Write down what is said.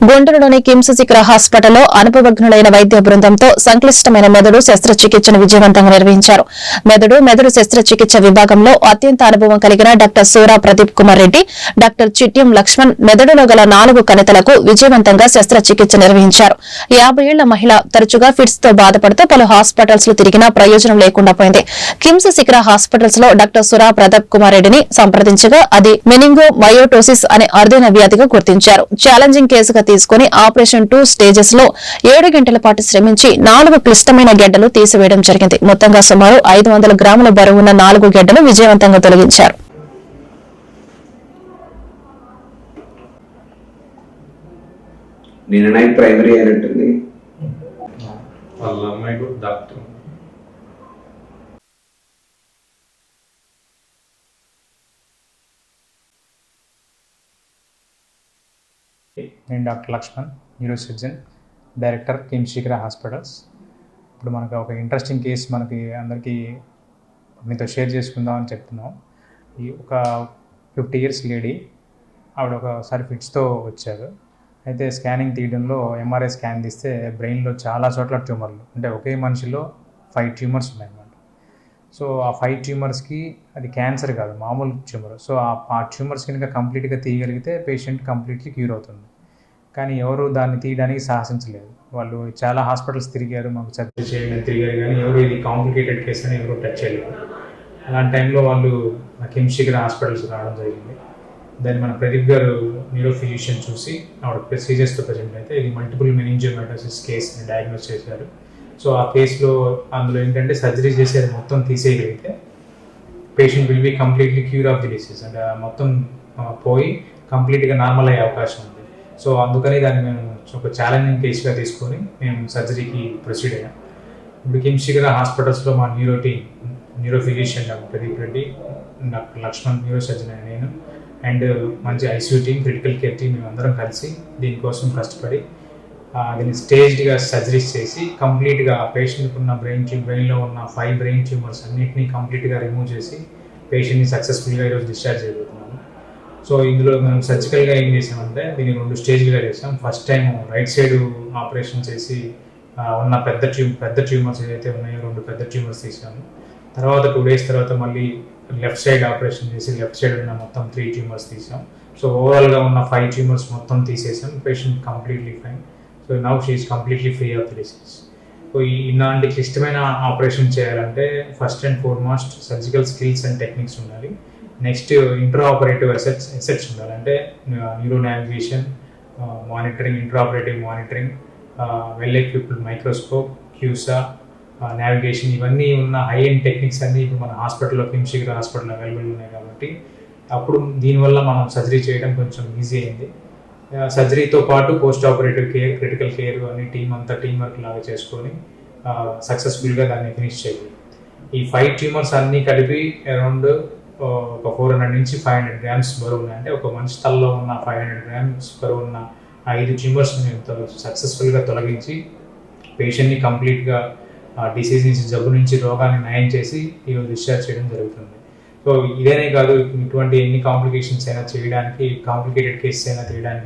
గుంటూరులోని కిమ్స్ శిఖర హాస్పిటల్లో అనుభవజ్ఞులైన వైద్య బృందంతో సంక్లిష్టమైన మెదడు శస్త్రచికిత్సను విజయవంతంగా నిర్వహించారు. మెదడు మెదడు శస్త్రచికిత్స విభాగంలో అత్యంత అనుభవం కలిగిన డాక్టర్ సూరా ప్రదీప్ కుమార్ రెడ్డి డాక్టర్ చిట్యం లక్ష్మణ్ మెదడులో గల నాలుగు కణితలకు విజయవంతంగా శస్త్రచికిత్స నిర్వహించారు. యాభై ఏళ్ళ మహిళ తరచుగా ఫిట్స్తో బాధపడుతూ పలు హాస్పిటల్స్లో తిరిగినా ప్రయోజనం లేకుండా పోయింది. కిమ్స్ శిఖర హాస్పిటల్స్లో డాక్టర్ సురా ప్రతాప్ కుమార్ రెడ్డిని సంప్రదించగా అది మెనింగో మయోటోసిస్ అనే అరుదైన వ్యాధిగా గుర్తించారు. ఛాలెంజింగ్ కేసుగా తీసుకుని ఆపరేషన్ టూ స్టేజెస్లో ఏడు గంటల పాటు శ్రమించి నాలుగు క్లిష్టమైన గెడ్డలు తీసివేయడం జరిగింది. మొత్తంగా సుమారు ఐదు వందల గ్రాముల బరువున్న నాలుగు గెడ్డలు విజయవంతంగా తొలగించారు. నిన్న నైట్ ప్రైమరీ అయినట్టుంది వాళ్ళ అమ్మాయి కూడా డాక్టర్ నేను doctor Laxman neurosurgeon director KIMS Sikhara hospitals ఇప్పుడు మనకు ఒక ఇంట్రెస్టింగ్ కేస్ మనకి అందరికీ మీతో షేర్ చేసుకుందాం అని చెప్తున్నాం. ఈ ఒక ఫిఫ్టీ ఇయర్స్ లేడీ ఆవిడ ఒకసారి ఫిట్స్తో వచ్చారు. అయితే స్కానింగ్ తీయడంలో ఎంఆర్ఐ స్కాన్ తీస్తే బ్రెయిన్లో చాలా చోట్ల ట్యూమర్లు అంటే ఒకే మనిషిలో ఫైవ్ ట్యూమర్స్ ఉన్నాయి సో ఆ ఫైవ్ ట్యూమర్స్కి అది క్యాన్సర్ కాదు మామూలు ట్యూమర్ సో ఆ- ట్యూమర్స్ కనుక కంప్లీట్గా తీయగలిగితే పేషెంట్ కంప్లీట్లీ క్యూర్ అవుతుంది. కానీ ఎవరు దాన్ని తీయడానికి సాహసించలేదు. వాళ్ళు చాలా హాస్పిటల్స్ తిరిగారు మాకు సర్జరీ చేయాలని తిరిగారు కానీ ఎవరు ఇది కాంప్లికేటెడ్ కేసు అని ఎవరు టచ్ చేయలేదు. అలాంటి టైంలో వాళ్ళు కిమ్శిఖర్ హాస్పిటల్స్ రావడం జరిగింది. దాన్ని మన ప్రదీప్ గారు న్యూరో ఫిజిషియన్ చూసి ఆవిడ ప్రొసీజర్స్తో ప్రజెంట్ అయితే ఇది మల్టిపుల్ మెనింజియోమైటోసిస్ కేస్ డయాగ్నోస్ చేశారు. సో ఆ కేసులో అందులో ఏంటంటే సర్జరీ చేసేది మొత్తం తీసేయగలిగితే patient will be completely cure of the disease. అంటే మొత్తం పోయి కంప్లీట్గా నార్మల్ అయ్యే అవకాశం ఉంది. సో అందుకని దాన్ని మేము ఒక ఛాలెంజింగ్ కేసుగా తీసుకొని మేము సర్జరీకి ప్రొసీడ్ అయ్యాం. ఇప్పుడు కిమ్శిఖర హాస్పిటల్స్లో మా neuro team neuro physician doctor Pradeep Reddy doctor Laxman neuro surgeon నేను అండ్ మంచి ICU team critical care team మేము అందరం కలిసి దీనికోసం కష్టపడి దీన్ని స్టేజ్డ్గా సర్జరీస్ చేసి కంప్లీట్గా పేషెంట్కి ఉన్న బ్రెయిన్ ట్యూమ్ బ్రెయిన్లో ఉన్న ఫైవ్ బ్రెయిన్ ట్యూమర్స్ అన్నింటినీ కంప్లీట్గా రిమూవ్ చేసి పేషెంట్ని సక్సెస్ఫుల్గా ఈరోజు డిశ్చార్జ్ చేయబోతున్నాము. సో ఇందులో మనం సర్జికల్గా ఏం చేసామంటే దీన్ని రెండు స్టేజ్లుగా చేసాం. First time right side operation చేసి ఉన్న పెద్ద ట్యూమ్ పెద్ద ట్యూమర్స్ ఏదైతే ఉన్నాయో రెండు పెద్ద ట్యూమర్స్ తీసాము. తర్వాత టూ డేస్ తర్వాత మళ్ళీ లెఫ్ట్ సైడ్ ఆపరేషన్ చేసి లెఫ్ట్ సైడ్ ఉన్న మొత్తం త్రీ ట్యూమర్స్ తీసాం. సో ఓవరాల్గా ఉన్న ఫైవ్ ట్యూమర్స్ మొత్తం తీసేసాం. Patient completely fine so now she's completely free of the disease so ఇలాంటి క్లిష్టమైన ఆపరేషన్ చేయాలంటే first and foremost surgical skills and techniques ఉండాలి. Next intra operative assets assets ఉండాలి. అంటే neuro navigation monitoring intra operative monitoring well equipped microscope CUSA navigation ఇవన్నీ ఉన్న high end techniques అన్నీ ఇప్పుడు మన హాస్పిటల్లో కిమ్శిఖర్ హాస్పిటల్ అవైలబుల్ ఉన్నాయి కాబట్టి అప్పుడు దీనివల్ల మనం సర్జరీ చేయడం కొంచెం ఈజీ అయింది. సర్జరీతో పాటు post operative care critical care అని టీం అంతా టీం వర్క్ లాగా చేసుకొని సక్సెస్ఫుల్గా దాన్ని ఫినిష్ చేయాలి. ఈ ఫైవ్ ట్యూమర్స్ అన్నీ కలిపి అరౌండ్ ఒక ఫోర్ హండ్రెడ్ నుంచి ఫైవ్ హండ్రెడ్ గ్రామ్స్ బరువు ఉన్నాయి. అంటే ఒక మనిషి తలలో ఉన్న ఫైవ్ హండ్రెడ్ గ్రామ్స్ బరువు ఉన్న ఐదు ట్యూమర్స్ మేము సక్సెస్ఫుల్గా తొలగించి పేషెంట్ని కంప్లీట్గా డిసీజ్ నుంచి జబ్బు నుంచి రోగాన్ని నయం చేసి ఈరోజు డిశ్చార్జ్ చేయడం జరుగుతుంది. సో ఇదేనే కాదు ఇటువంటి ఎన్ని కాంప్లికేషన్స్ అయినా చేయడానికి కాంప్లికేటెడ్ కేసెస్ అయినా తీయడానికి